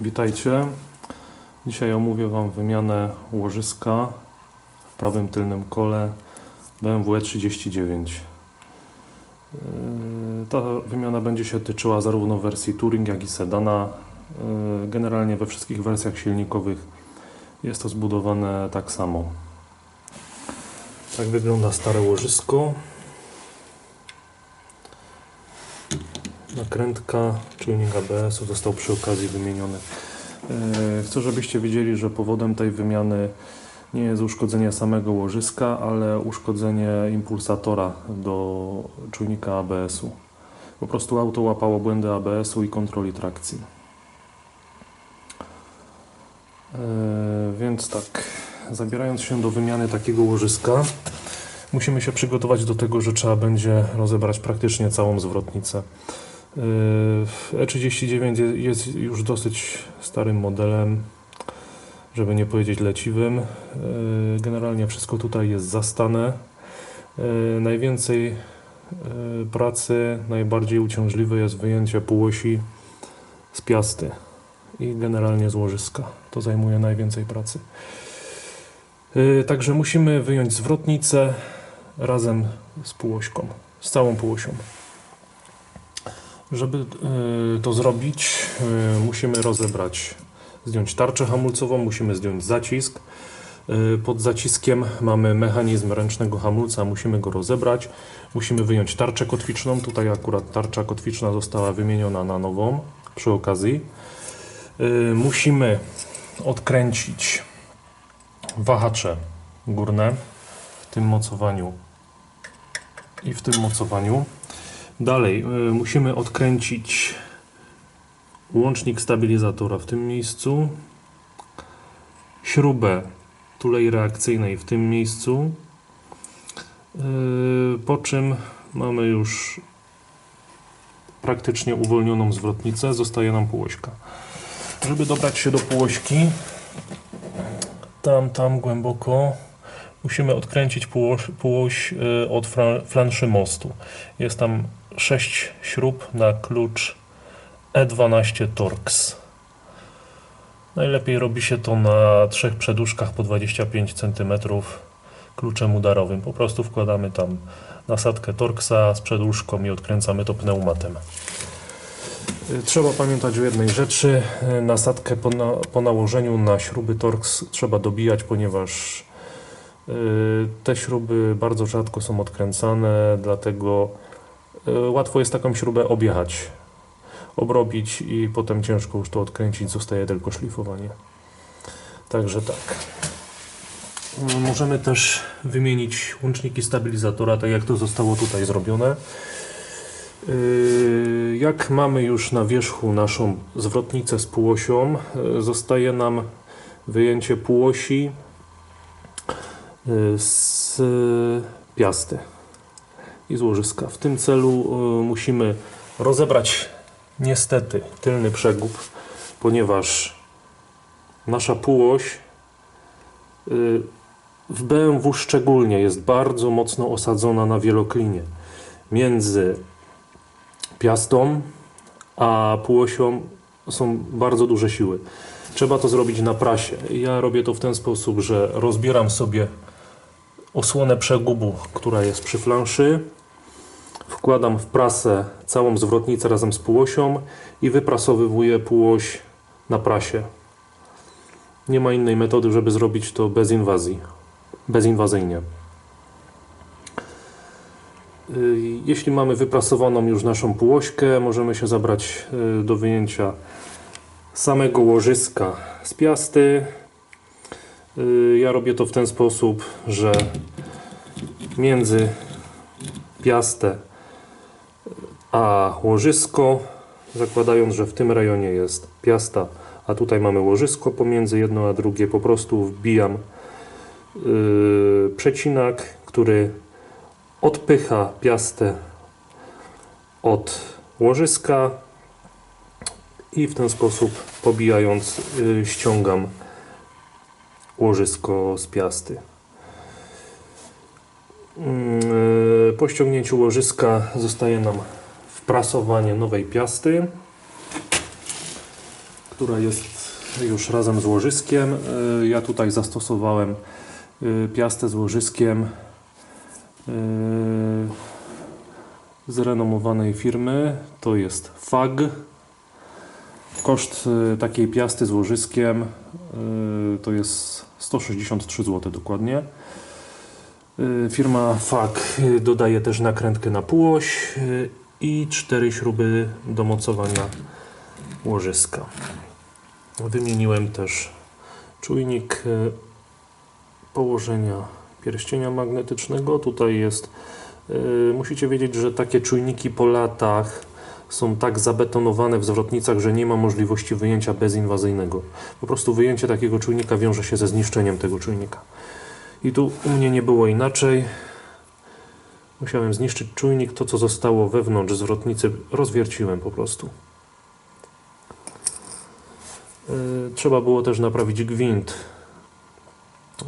Witajcie. Dzisiaj omówię Wam wymianę łożyska w prawym tylnym kole BMW 39. Yy, Ta wymiana będzie się tyczyła zarówno wersji Touring, jak i sedana. Yy, Generalnie we wszystkich wersjach silnikowych jest to zbudowane tak samo. Tak wygląda stare łożysko. Nakrętka, czujnik ABS-u został przy okazji wymieniony. Yy, Chcę, żebyście wiedzieli, że powodem tej wymiany nie jest uszkodzenie samego łożyska, ale uszkodzenie impulsatora do czujnika ABS-u. Po prostu auto łapało błędy ABS-u i kontroli trakcji. Yy, Więc tak, zabierając się do wymiany takiego łożyska, musimy się przygotować do tego, że trzeba będzie rozebrać praktycznie całą zwrotnicę. Yy, E39 je- jest już dosyć starym modelem, żeby nie powiedzieć leciwym. Yy, Generalnie wszystko tutaj jest zastane. Yy, Najwięcej pracy, najbardziej uciążliwe jest wyjęcie półosi z piasty i generalnie z łożyska. To zajmuje najwięcej pracy. Także musimy wyjąć zwrotnicę razem z półośką, z całą półosią. Żeby y, to zrobić, y, musimy rozebrać, zdjąć tarczę hamulcową, musimy zdjąć zacisk. Y, Pod zaciskiem mamy mechanizm ręcznego hamulca, musimy go rozebrać. Musimy wyjąć tarczę kotwiczną. Tutaj akurat tarcza kotwiczna została wymieniona na nową przy okazji. Musimy odkręcić wahacze górne w tym mocowaniu i w tym mocowaniu. Dalej y, musimy odkręcić łącznik stabilizatora w tym miejscu, śrubę tulei reakcyjnej w tym miejscu, y, po czym mamy już praktycznie uwolnioną zwrotnicę, zostaje nam półośka. Żeby dobrać się do półośki, tam, tam głęboko, musimy odkręcić półoś, półoś y, od flanszy mostu. Jest tam 6 śrub na klucz E12 Torx. Najlepiej robi się to na trzech przedłużkach po 25 cm kluczem udarowym. Po prostu wkładamy tam nasadkę Torxa z przedłużką i odkręcamy to pneumatem. Trzeba pamiętać o jednej rzeczy. Nasadkę po, na, po nałożeniu na śruby Torx trzeba dobijać, ponieważ y, te śruby bardzo rzadko są odkręcane, dlatego łatwo jest taką śrubę objechać, obrobić i potem ciężko już to odkręcić, zostaje tylko szlifowanie. Także tak. Możemy też wymienić łączniki stabilizatora, tak jak to zostało tutaj zrobione. Yy, Jak mamy już na wierzchu naszą zwrotnicę z półosią, yy, zostaje nam wyjęcie półosi z piasty i z łożyska. W tym celu yy, musimy rozebrać niestety tylny przegub, ponieważ nasza półoś yy, w BMW szczególnie jest bardzo mocno osadzona na wieloklinie między piastą, a półosią są bardzo duże siły. Trzeba to zrobić na prasie. Ja robię to w ten sposób, że rozbieram sobie osłonę przegubu, która jest przy flanszy, wkładam w prasę całą zwrotnicę razem z półosią i wyprasowywuję półoś na prasie. Nie ma innej metody, żeby zrobić to bez inwazji, bezinwazyjnie. Y, Jeśli mamy wyprasowaną już naszą półośkę, możemy się zabrać y, do wyjęcia samego łożyska z piasty. Y, Ja robię to w ten sposób, że między piastę a łożysko, zakładając, że w tym rejonie jest piasta, a tutaj mamy łożysko pomiędzy jedno a drugie, po prostu wbijam y, przecinak, który odpycha piastę od łożyska i w ten sposób pobijając y, ściągam łożysko z piasty. Mm, y, Po ściągnięciu łożyska zostaje nam wprasowanie nowej piasty, która jest już razem z łożyskiem. Y, Ja tutaj zastosowałem y, piastę z łożyskiem z renomowanej firmy. To jest FAG. Koszt y, takiej piasty z łożyskiem y, to jest 163 zł dokładnie. Y, Firma FAG y, dodaje też nakrętkę na półoś i cztery śruby do mocowania łożyska. Wymieniłem też czujnik położenia pierścienia magnetycznego. Tutaj jest, musicie wiedzieć, że takie czujniki po latach są tak zabetonowane w zwrotnicach, że nie ma możliwości wyjęcia bezinwazyjnego. Po prostu wyjęcie takiego czujnika wiąże się ze zniszczeniem tego czujnika. I tu u mnie nie było inaczej. Musiałem zniszczyć czujnik. To, co zostało wewnątrz zwrotnicy, rozwierciłem po prostu. Yy, Trzeba było też naprawić gwint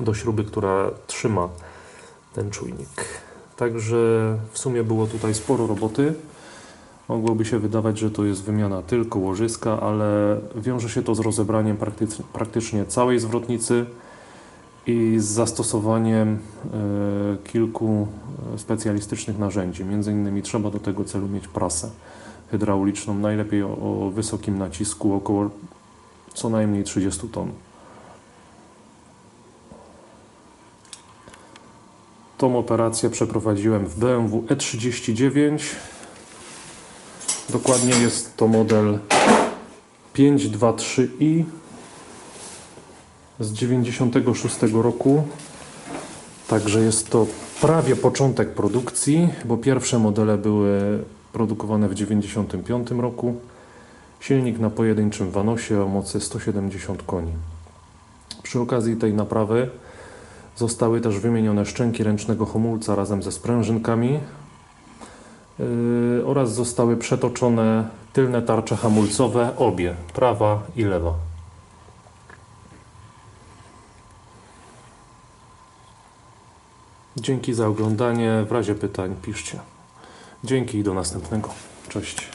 do śruby, która trzyma ten czujnik. Także w sumie było tutaj sporo roboty. Mogłoby się wydawać, że to jest wymiana tylko łożyska, ale wiąże się to z rozebraniem praktycznie, praktycznie całej zwrotnicy i z zastosowaniem e, kilku e, specjalistycznych narzędzi. Między innymi trzeba do tego celu mieć prasę hydrauliczną, najlepiej o, o wysokim nacisku, około co najmniej 30 ton. Tą operację przeprowadziłem w BMW E39. Dokładnie jest to model 523i z 96 roku. Także jest to prawie początek produkcji, bo pierwsze modele były produkowane w 95 roku. Silnik na pojedynczym wanosie o mocy 170 koni. Przy okazji tej naprawy zostały też wymienione szczęki ręcznego hamulca razem ze sprężynkami oraz zostały przetoczone tylne tarcze hamulcowe, obie, prawa i lewa. Dzięki za oglądanie. W razie pytań piszcie. Dzięki i do następnego. Cześć.